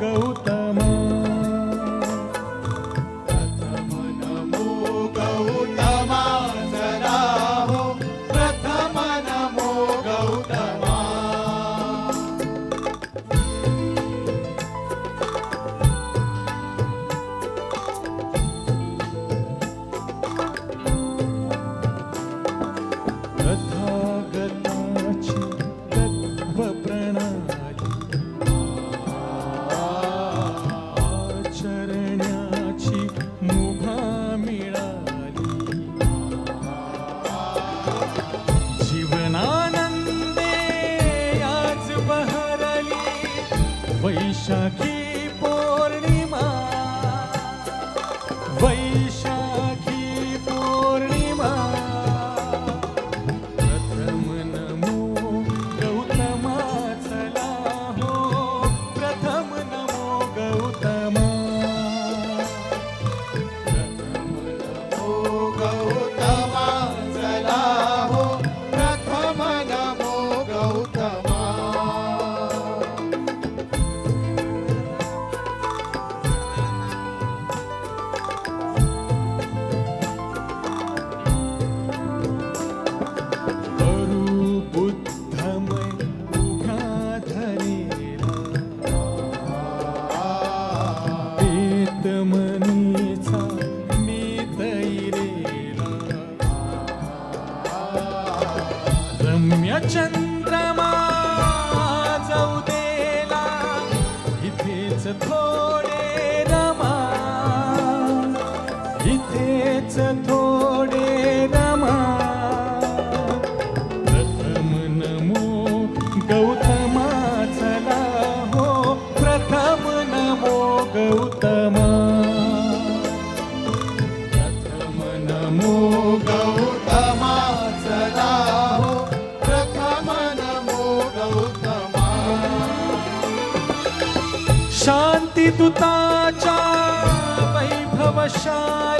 गौतमा चंद्रमा जाऊ देला इथेच थोडे रमा. इथेच थोडे रमा. प्रथम नमो गौतमा चला हो प्रथम नमो गौतमा. प्रथम नमो शांतिदूताच्या वैभवशा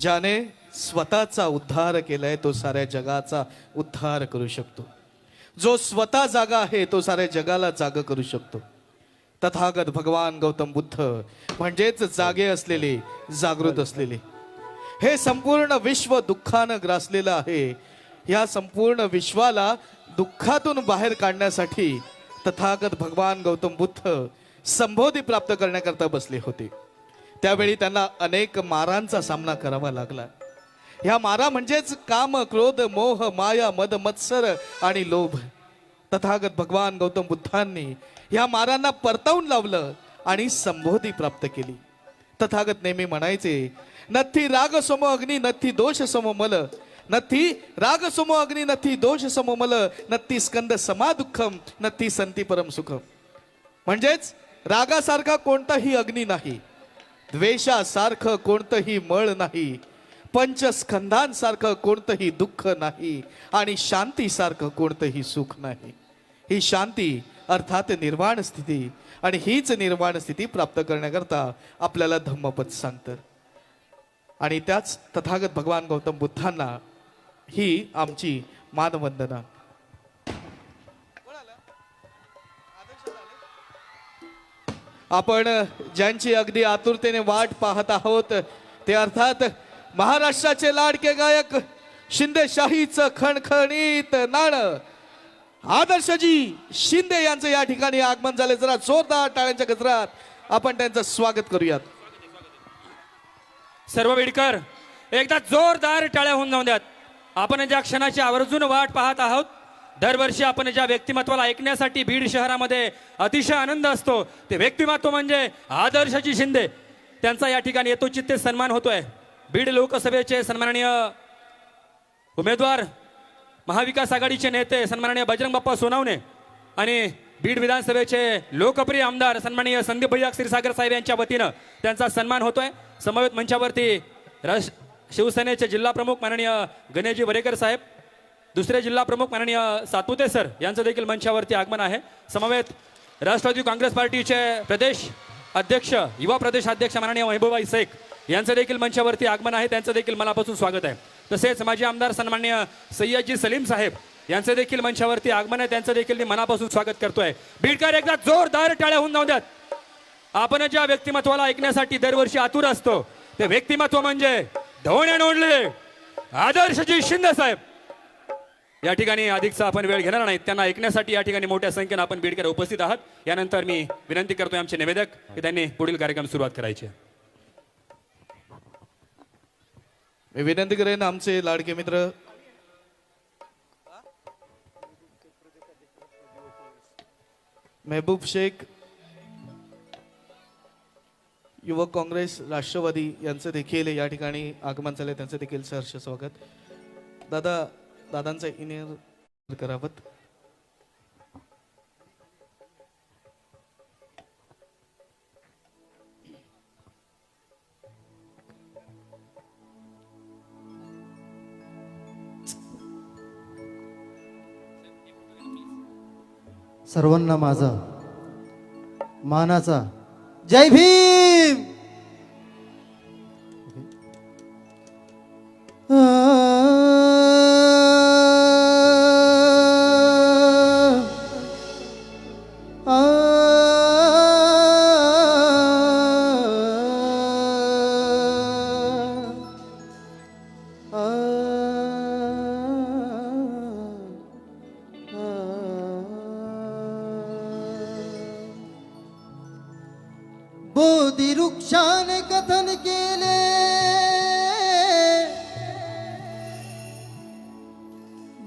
ज्याने स्वतःचा उद्धार केलाय तो साऱ्या जगाचा उद्धार करू शकतो. जो स्वतः जागा आहे तो साऱ्या जगाला जाग करू शकतो. तथागत भगवान गौतम बुद्ध म्हणजेच जागे असलेले जागृत असलेले. हे संपूर्ण विश्व दुःखानं ग्रासलेलं आहे. या संपूर्ण विश्वाला दुःखातून बाहेर काढण्यासाठी तथागत भगवान गौतम बुद्ध संबोधी प्राप्त करण्याकरता बसले होते. त्यावेळी त्यांना अनेक मारांचा सामना करावा लागला. ह्या मारा म्हणजेच काम क्रोध मोह माया मद मत्सर आणि लोभ. तथागत भगवान गौतम बुद्धांनी ह्या मारांना परतावून लावलं आणि संबोधी प्राप्त केली. तथागत नेहमी म्हणायचे नथी राग समो अग्नी नथी दोष समो मल. नथी राग समो अग्नी नथी दोष समो मल. नथी स्कंद समा दुःखम नथी संती परम सुखम. म्हणजेच रागासारखा कोणताही अग्नी नाही. द्वेषासारखं कोणतंही मळ नाही. पंचस्कंधांसारखं कोणतंही दुःख नाही. आणि शांतीसारखं कोणतंही सुख नाही. ही शांती अर्थात निर्वाण स्थिती आणि हीच निर्वाण स्थिती प्राप्त करण्याकरता आपल्याला धम्मपद सांगतं आणि त्याच तथागत भगवान गौतम बुद्धांना ही आमची मानवंदना. आपण ज्यांची अगदी आतुरतेने वाट पाहत आहोत ते अर्थात महाराष्ट्राचे लाडके गायक शिंदेशाहीचं खणखणीत नाणं. आदर्शजी शिंदे यांचं या ठिकाणी आगमन झाले. जरा जोरदार टाळ्यांच्या गजरात आपण त्यांचं स्वागत करूयात. सर्व बेडकर एकदा जोरदार टाळ्या होऊन जाऊन द्यात. आपण ज्या क्षणाची आवर्जून वाट पाहत आहोत दरवर्षी आपण ज्या व्यक्तिमत्वाला ऐकण्यासाठी बीड शहरामध्ये अतिशय आनंद असतो ते व्यक्तिमत्व म्हणजे आदर्शजी शिंदे. त्यांचा या ठिकाणी येतो चित्ते सन्मान होतोय. बीड लोकसभेचे सन्माननीय उमेदवार महाविकास आघाडीचे नेते सन्माननीय बजरंग बाप्पा सोनावणे आणि बीड विधानसभेचे लोकप्रिय आमदार सन्माननीय संदीप भैया क्षीरसागर साहेब यांच्या वतीनं त्यांचा सन्मान होतोय. समवेत मंचावरती राष शिवसेनेचे जिल्हा प्रमुख माननीय गणेशजी वरेकर साहेब दुसरे जिल्हा प्रमुख माननीय सातपुते सर यांचं देखील मंचावरती आगमन आहे. समवेत राष्ट्रवादी काँग्रेस पार्टीचे प्रदेश अध्यक्ष युवा प्रदेश अध्यक्ष माननीय महबूबाई शेख यांचं देखील मंचावरती आगमन आहे. त्यांचं देखील मनापासून स्वागत आहे. तसेच माजी आमदार सन्मान्य सय्यदजी सलीम साहेब यांचं देखील मंचावरती आगमन आहे. त्यांचं देखील मी मनापासून स्वागत करतोय. बीडकर एकदा जोरदार टाळ्या होऊन जाऊ द्यात. आपण ज्या व्यक्तिमत्वाला ऐकण्यासाठी दरवर्षी आतुर असतो ते व्यक्तिमत्व म्हणजे धवण्या नोंदले आदर्शजी शिंदे साहेब. या ठिकाणी अधिकचा आपण वेळ घेणार नाही. त्यांना ऐकण्यासाठी या ठिकाणी मोठ्या संख्येनं आपण बीडकर उपस्थित आहात. यानंतर मी विनंती करतोय आमचे निवेदक की त्यांनी पुढील कार्यक्रम सुरुवात करायची. मी विनंती करेन आमचे लाडके मित्र. मेहबूब शेख युवक काँग्रेस राष्ट्रवादी यांचं देखील या ठिकाणी आगमन झाले त्यांचं देखील सहर्ष स्वागत. दादा दादांचं इनियर करावत सर्वांना माझा मानाचा. जय भीम!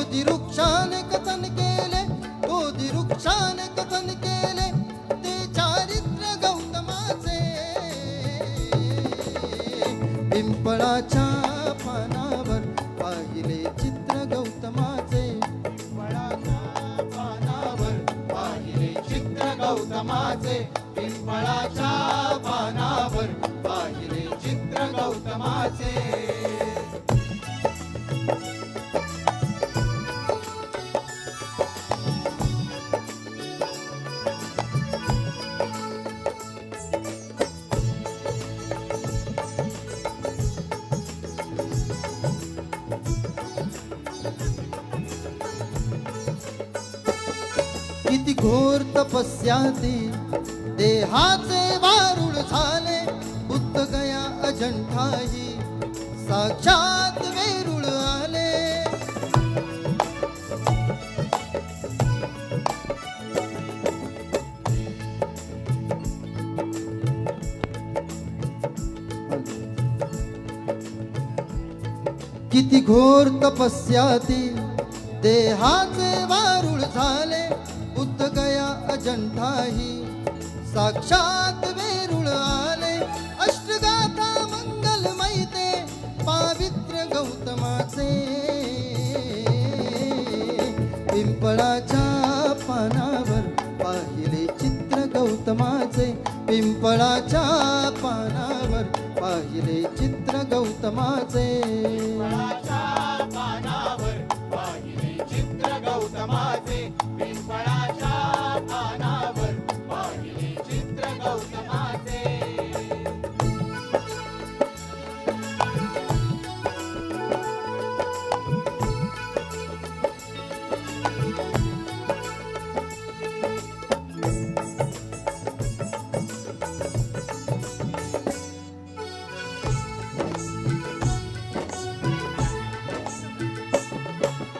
बोधी वृक्षाने कथन केले बोधी वृक्षाने कथन केले ते चारित्र गौतमाचे. पिंपळाच्या पानावर पाहिले चित्र गौतमाचे. पिंपळाच्या पानावर पाहिले चित्र गौतमाचे. पिंपळाच्या पानावर किती घोर तपस्या ती. देहाचे वारुळ झाले बुद्ध गया अजंठाही. साक्षात वेरुळ आले. किती घोर तपस्या ते. देहाचे वारुळ झाले गया अजंठाही. साक्षात वेरुळ आले अष्टगाथा मंगल मैते पावित्र्य गौतमाचे. पिंपळाच्या पानावर पाहिले चित्र गौतमाचे. पिंपळाच्या पानावर पाहिले चित्र गौतमाचे.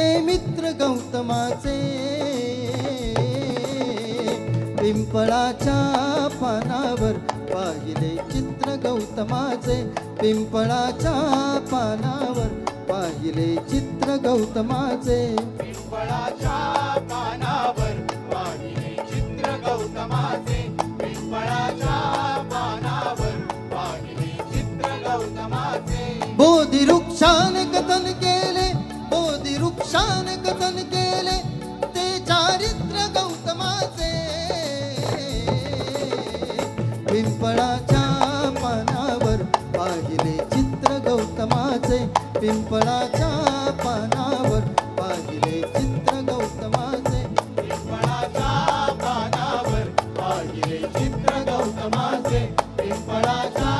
ते मित्र गौतमाचे. पिंपळाच्या पानावर पाहिले चित्र गौतमाचे. पिंपळाच्या पानावर पाहिले चित्र गौतमाचे. पिंपळाच्या पानावर पाहिले चित्र गौतमाचे. पिंपळाच्या पानावर पाहिले चित्र गौतमाचे. बोधी पिंपळाच्या पानावर पाहिले चित्र गौतमाचे. पिंपळाच्या पानावर पाहिले चित्र गौतमाचे. पिंपळाच्या पानावर पाहिले चित्र गौतमाचे. पिंपळाच्या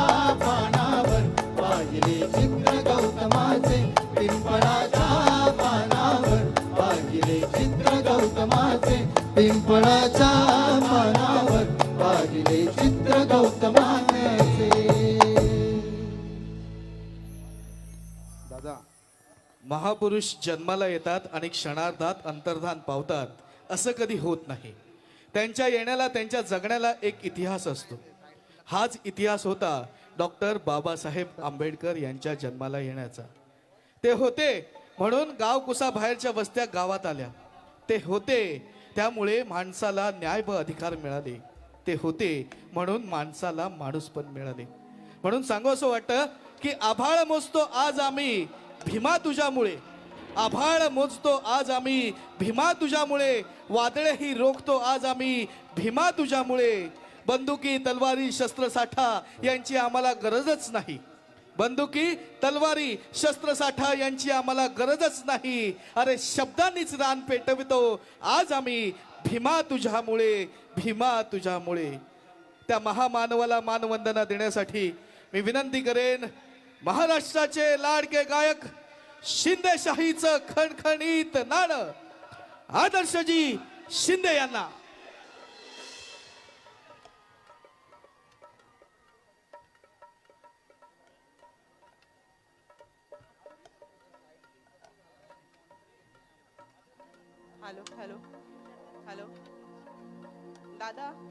पानावर पाहिले चित्र गौतमाचे. पिंपळाच्या पानावर पाहिले चित्र गौतमाचे. पिंपळाच्या पुरुष जन्माला येतात आणि क्षणार्धात अंतर्धान पावतात. असं कधी होत नाही. त्यांच्या येण्याला त्यांच्या जगण्याला एक इतिहास असतो. हाच इतिहास होता डॉक्टर बाबासाहेब आंबेडकर यांच्या जन्माला येण्याचा. ते होते म्हणून गावकुसा बाहेरच्या वस्त्या गावात आल्या. ते होते त्यामुळे माणसाला न्याय व अधिकार मिळाले. ते होते म्हणून माणसाला माणूस पण मिळाले. म्हणून सांगू असं वाटतं की आभाळ मोजतो आज आम्ही भीमा तुझ्यामुळे. आभाळ मोजतो आज आम्ही भीमा तुझ्यामुळे वादळेही रोखतो आज आम्ही भीमा तुझ्यामुळे. बंदुकी तलवारी शस्त्रसाठा यांची आम्हाला गरजच नाही. बंदुकी तलवारी शस्त्रसाठा यांची आम्हाला गरजच नाही. अरे शब्दांनीच रान पेटवितो. आज आम्ही भीमा तुझ्यामुळे भीमा तुझ्यामुळे. त्या महामानवाला मानवंदना देण्यासाठी मी विनंती करेन महाराष्ट्राचे लाडके गायक शिंदेशाहीचं खणखणीत नाण. आदर्शजी शिंदे यांना. Hello hello hello. दादा